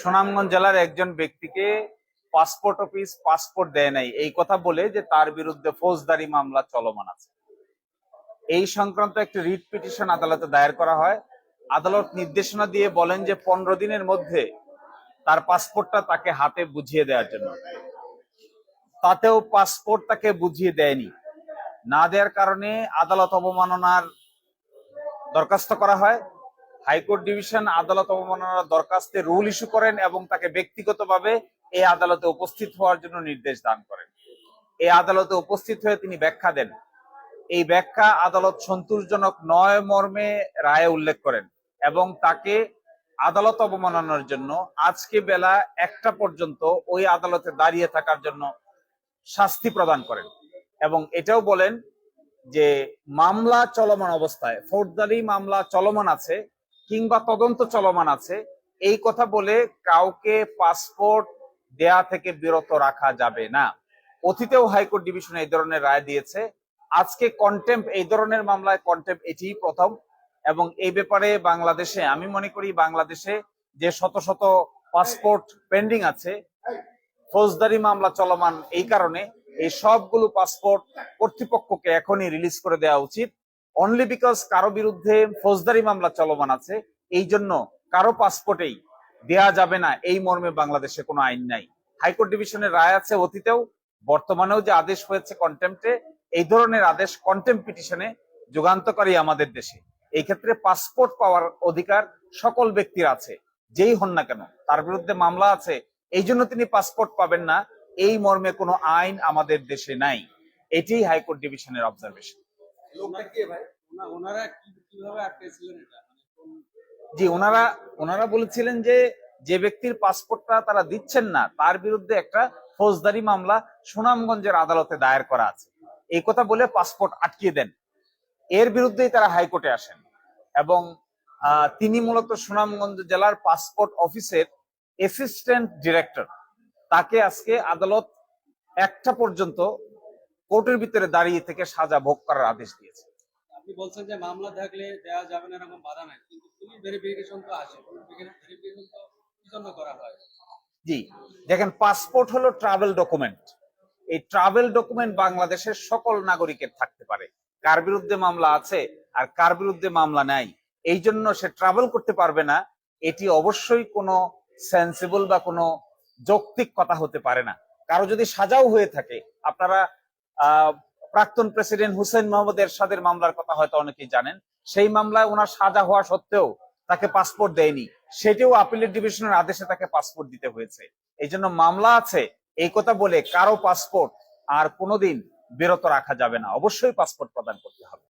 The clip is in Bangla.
সুনামগঞ্জ জেলার একজন ব্যক্তিকে পাসপোর্ট অফিস পাসপোর্ট দেয় নাই। এই কথা বলে যে তার বিরুদ্ধে ফৌজদারি মামলা চলমান আছে। এই সংক্রান্ত একটি রিট পিটিশন আদালতে দায়ের করা হয়। আদালত নির্দেশনা দিয়ে বলেন যে পনেরো দিনের মধ্যে তার পাসপোর্টটা তাকে হাতে বুঝিয়ে দেওয়ার জন্য। তাতেও পাসপোর্ট তাকে বুঝিয়ে দেয়নি। না দেওয়ার কারণে আদালত অবমাননার দরখাস্ত করা হয়। হাইকোর্ট ডিভিশন আদালত অবমাননার দরখাস্তে রুল ইস্যু করেন এবং তাকে ব্যক্তিগতভাবে এই আদালতে উপস্থিত হওয়ার জন্য নির্দেশ দান করেন। এই আদালতে উপস্থিত হয়ে তিনি ব্যাখ্যা দেন। এই ব্যাখ্যা আদালত সন্তোষজনক নয় মর্মে রায়ে উল্লেখ করেন এবং তাকে আদালত অবমাননার জন্য আজকে বেলা একটা পর্যন্ত ওই আদালতে দাঁড়িয়ে থাকার জন্য শাস্তি প্রদান করেন এবং এটাও বলেন যে মামলা চলমান অবস্থায়, ফৌজদারি মামলা চলমান আছে কিংবা তদন্ত চলমান আছে, এই কথা বলে কাউকে পাসপোর্ট দেয়া থেকে বিরত রাখা যাবে না। অতীতেও হাইকোর্ট ডিভিশন এই ধরনের রায় দিয়েছে। আজকে কন্টেম্প এই ধরনের মামলায় কন্টেম্প এটিই প্রথম এবং এই ব্যাপারে বাংলাদেশে, আমি মনে করি বাংলাদেশে যে শত শত পাসপোর্ট পেন্ডিং আছে, ফৌজদারি মামলা চলমান এই কারণে এই সবগুলো পাসপোর্ট কর্তৃপক্ষকে এখনই রিলিজ করে দেওয়া উচিত। অনলি বিকজ কারও বিরুদ্ধে ফৌজদারি মামলা চলমান আছে, এই জন্য কারও পাসপোর্টেই দেয়া যাবে না, এই মর্মে বাংলাদেশে কোনো আইন নাই। হাইকোর্ট ডিভিশনের রায় আছে অতীতেও, বর্তমানেও যে আদেশ হয়েছে কন্টেম্পটে এই ধরনের আদেশ কন্টেম্প পিটিশনে যুগান্তকারী আমাদের দেশে। এই ক্ষেত্রে পাসপোর্ট পাওয়ার অধিকার সকল ব্যক্তির আছে, যেই হন না কেন, তার বিরুদ্ধে মামলা আছে, এই জন্য তিনি পাসপোর্ট পাবেন না, এই মর্মে কোনো আইন আমাদের দেশে নাই। এটি হাইকোর্ট ডিভিশনের অবজারভেশন লোকটা কে ভাই? ওনা- ওনারা কি- কীভাবে আটকেছিলেন এটা? মানে জি ওনারা ওনারা বলেছিলেন যে যে ব্যক্তির পাসপোর্টটা তারা দিচ্ছেন না তার বিরুদ্ধে একটা ফৌজদারি মামলা সুনামগঞ্জের আদালতে দায়ের করা আছে। এই কথা বলে পাসপোর্ট আটকিয়ে দেন। এর বিরুদ্ধেই তারা হাইকোর্টে আসেন। এবং আহ, তিনি মূলত সুনামগঞ্জ জেলার পাসপোর্ট অফিসের অ্যাসিস্ট্যান্ট ডিরেক্টর তাকে আজকে আদালত একটা পর্যন্ত কোর্টের ভিতরে দাঁড়িয়ে থেকে সাজা ভোগ করার আদেশ দিয়েছে। আপনি বলছেন যে মামলা থাকলে দেওয়া যাবে না এরকম বাধা নাই কিন্তু পুলিশ ভেরিফিকেশন তো আসে ভেরিফিকেশন তো কি জন্য করা হয়। জি দেখেন পাসপোর্ট হলো ট্রাভেল ডকুমেন্ট এই ট্রাভেল ডকুমেন্ট বাংলাদেশের সকল নাগরিকের থাকতে পারে। কার বিরুদ্ধে মামলা আছে আর কার বিরুদ্ধে মামলা নাই এই জন্য সে ট্রাভেল করতে পারবে না। এটি অবশ্যই কোনো সেন্সিবল বা কোনো যৌক্তিক কথা হতে পারে না। কারও যদি সাজাও হয়ে থাকে আপনারা প্রাক্তন প্রেসিডেন্ট হুসেন মোহাম্মদ এরশাদের মামলার কথা হয়তো অনেকেই জানেন। সেই মামলায় ওনার সাজা হওয়া সত্ত্বেও তাকে পাসপোর্ট দেয়নি। সেটিও আপিলের ডিভিশনের আদেশে তাকে পাসপোর্ট দিতে হয়েছে। এই জন্য মামলা আছে, এই কথা বলে কারও পাসপোর্ট আর কোনোদিন বিরত রাখা যাবে না। অবশ্যই পাসপোর্ট প্রদান করতে হবে।